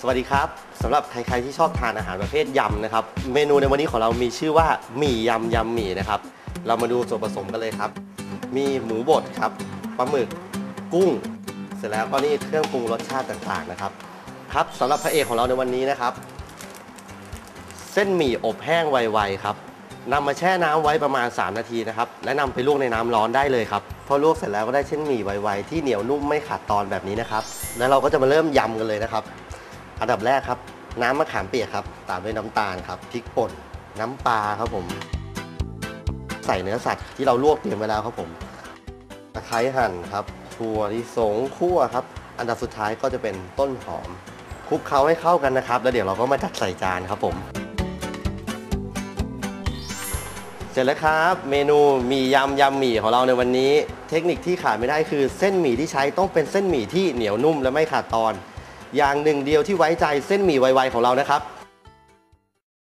สวัสดีครับสำหรับใครๆที่ชอบทานอาหารประเภทยำนะครับ เมนูในวันนี้ของเรามีชื่อว่าหมี่ยำยำหมี่นะครับ เรามาดูส่วนผสมกันเลยครับ มีหมูบดครับปลาหมึกกุ้ง เสร็จแล้วก็นี่เครื่องปรุงรสชาติต่างๆนะครับ ครับสำหรับพระเอกของเราในวันนี้นะครับ เส้นหมี่อบแห้งไวๆครับนำมาแช่น้ำไว้ประมาณ 3 นาทีนะครับ และนำไปลวกในน้ำร้อนได้เลยครับ พอลวกเสร็จแล้วก็ได้เส้นหมี่ไวๆที่เหนียวนุ่มไม่ขาดตอนแบบนี้นะครับ แล้วเราก็จะมาเริ่มยำกันเลยนะครับ อันดับแรกครับ น้ำมะขามเปียกครับ ตามด้วยน้ำตาลครับพริกป่น น้ำปลาครับผม ใส่เนื้อสัตว์ที่เราลวกเตรียมไว้แล้วครับผมตะไคร้หั่นครับถั่วลิสงคั่วครับ อันดับสุดท้ายก็จะเป็นต้นหอมคลุกเคล้าให้เข้ากันนะครับ แล้วเดี๋ยวเราก็มาจัดใส่จานครับผม เสร็จแล้วครับ เมนูหมี่ยำยำหมี่ของเราในวันนี้ เทคนิคที่ขาดไม่ได้คือเส้นหมี่ที่ใช้ต้องเป็นเส้นหมี่ที่เหนียวนุ่มและไม่ขาดตอน อย่างหนึ่งเดียวที่ไว้ใจเส้นหมี่ไวๆของเรานะครับ